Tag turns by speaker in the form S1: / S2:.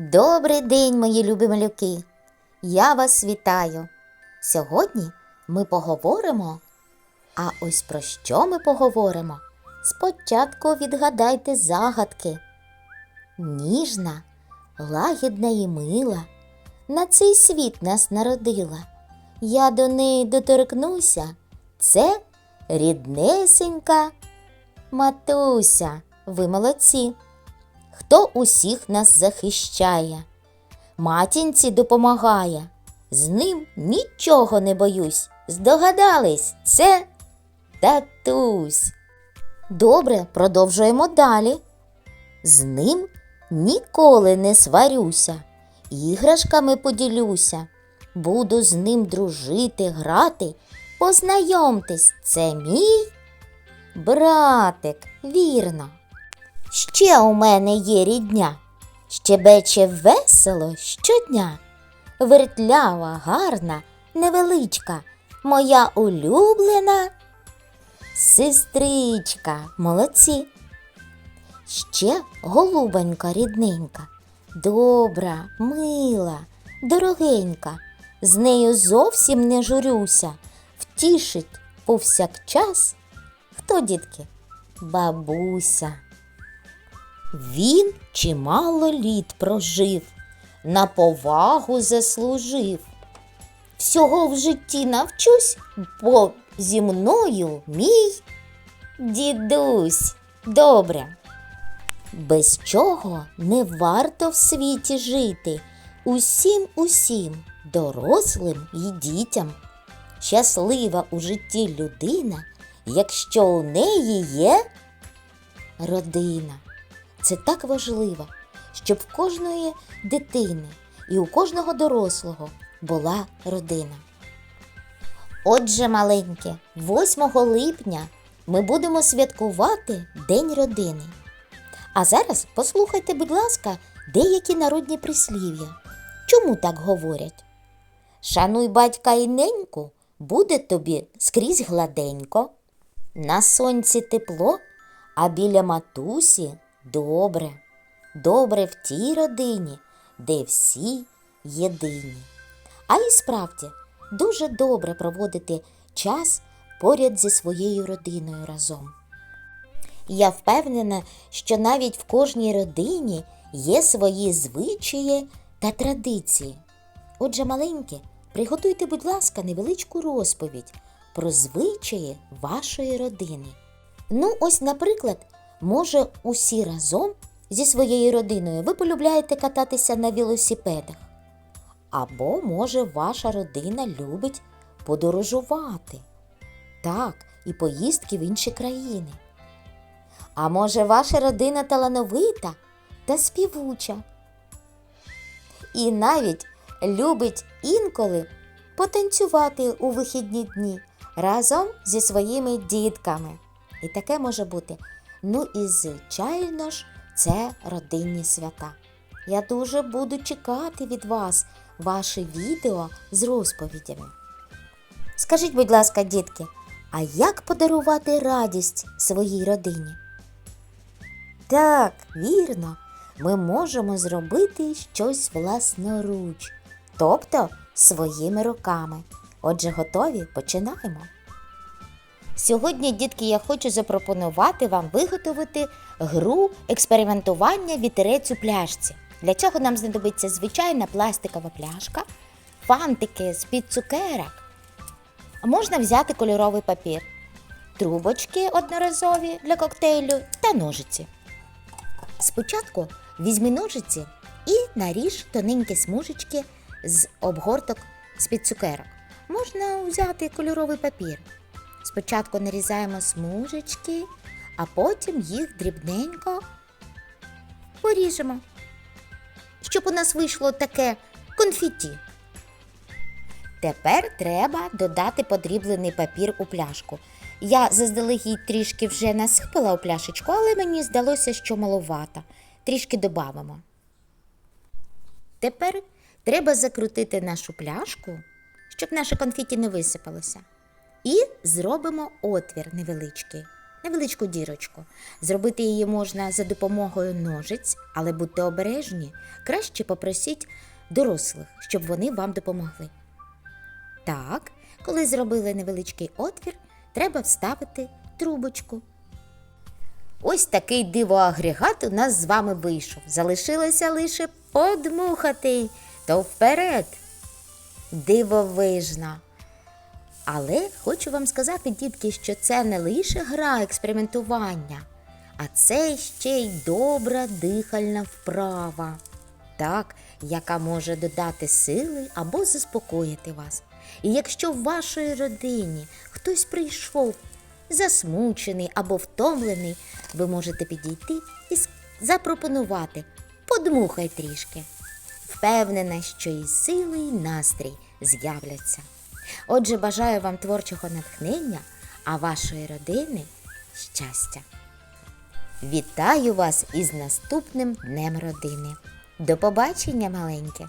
S1: Добрий день, мої любі малюки! Я вас вітаю. Сьогодні ми поговоримо. А ось про що ми поговоримо? Спочатку відгадайте загадки. Ніжна, лагідна і мила, на цей світ нас народила. Я до неї доторкнуся. Це ріднесенька матуся. Ви молодці. Хто усіх нас захищає, матінці допомагає. З ним нічого не боюсь. Здогадались, це татусь. Добре, продовжуємо далі. З ним ніколи не сварюся, іграшками поділюся. Буду з ним дружити, грати. Познайомтесь, це мій братик, вірно. Ще у мене є рідня, щебече весело щодня. Вертлява, гарна, невеличка, моя улюблена сестричка, молодці. Ще голубонька рідненька, добра, мила, дорогенька, з нею зовсім не журюся, втішить повсякчас. Хто, дітки? Бабуся. Він чимало літ прожив, на повагу заслужив. Всього в житті навчусь, бо зі мною мій дідусь. Добре. Без чого не варто в світі жити. Усім, усім, дорослим і дітям. Щаслива у житті людина, якщо у неї є родина. Це так важливо, щоб в кожної дитини і у кожного дорослого була родина. Отже, маленьке, 8 липня ми будемо святкувати День родини. А зараз послухайте, будь ласка, деякі народні прислів'я. Чому так говорять? Шануй батька і неньку, буде тобі скрізь гладенько. На сонці тепло, а біля матусі добре. Добре в тій родині, де всі єдині. А і справді дуже добре проводити час поряд зі своєю родиною разом. Я впевнена, що навіть в кожній родині є свої звичаї та традиції. Отже, маленькі, приготуйте, будь ласка, невеличку розповідь про звичаї вашої родини. Ну, ось, наприклад, може, усі разом зі своєю родиною ви полюбляєте кататися на велосипедах. Або, може, ваша родина любить подорожувати. Так, і поїздки в інші країни. А може, ваша родина талановита та співуча. І навіть любить інколи потанцювати у вихідні дні разом зі своїми дітками. І таке може бути. Ну і звичайно ж, це родинні свята. Я дуже буду чекати від вас ваші відео з розповідями. Скажіть, будь ласка, дітки, а як подарувати радість своїй родині? Так, вірно, ми можемо зробити щось власноруч, тобто своїми руками. Отже, готові? Починаємо. Сьогодні, дітки, я хочу запропонувати вам виготовити гру експериментування вітерець у пляшці. Для цього нам знадобиться звичайна пластикова пляшка, фантики з-під цукерок. Можна взяти кольоровий папір, трубочки одноразові для коктейлю та ножиці. Спочатку візьми ножиці і наріж тоненькі смужечки з обгорток з-під цукерок. Можна взяти кольоровий папір. Спочатку нарізаємо смужечки, а потім їх дрібненько поріжемо, щоб у нас вийшло таке конфеті. Тепер треба додати подріблений папір у пляшку. Я заздалегідь трішки вже насипала у пляшечку, але мені здалося, що маловато. Трішки додамо. Тепер треба закрутити нашу пляшку, щоб наше конфеті не висипалося. І зробимо отвір невеличкий. невеличку дірочку. Зробити її можна за допомогою ножиць, але будьте обережні, краще попросіть дорослих, щоб вони вам допомогли. Так, коли зробили невеличкий отвір, треба вставити трубочку. Ось такий дивоагрегат у нас з вами вийшов. Залишилося лише подмухати, то вперед. Дивовижна. Але хочу вам сказати, дітки, що це не лише гра експериментування, а це ще й добра дихальна вправа, так, яка може додати сили або заспокоїти вас. І якщо в вашій родині хтось прийшов засмучений або втомлений, ви можете підійти і запропонувати подмухай трішки. Впевнена, що і сили, і настрій з'являться. Отже, бажаю вам творчого натхнення, а вашої родини щастя. Вітаю вас із наступним днем родини. До побачення, маленьке!